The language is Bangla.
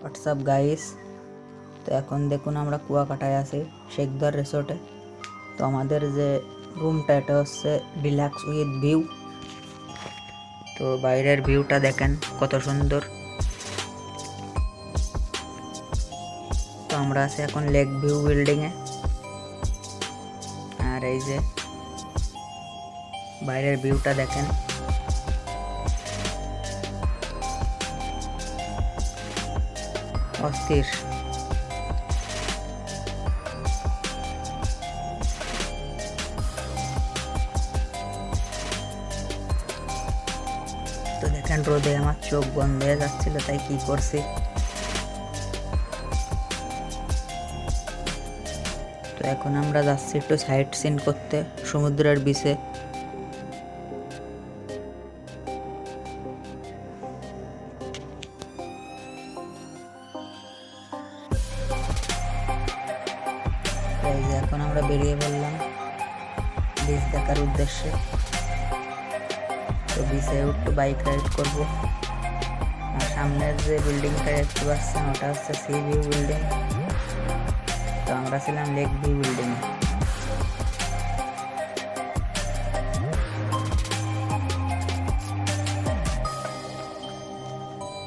হোয়াটসঅ্যাপ গাইস তো এখন দেখুন আমরা কুয়াকাটায় আছি, শেখদার রিসোর্টে তো আমাদের যে রুমটা এটা হচ্ছে ডিলাক্স উইথ ভিউ তো বাইরের ভিউটা দেখেন, কত সুন্দর। তো আমরা আছি এখন লেক ভিউ বিল্ডিংয়ে আর এই যে বাইরের ভিউটা দেখেন। অস্থির। তো দেখেন রোদে আমার চোখ বন্ধ হয়ে যাচ্ছিল, তাই কি করছি? তো এখন আমরা যাচ্ছি একটু সাইট সিন করতে, সমুদ্রের বিচে এই যে এখন আমরা বেরিয়ে পড়লাম বীজ দেখার উদ্দেশ্যে। তো বিচে একটু বাইক রাইড করব। আর সামনের যে বিল্ডিংটা দেখতে পাচ্ছেন, ওটা হচ্ছে সি ভিউ বিল্ডিং তো আমরা ছিলাম লেক ভিউ বিল্ডিংয়ে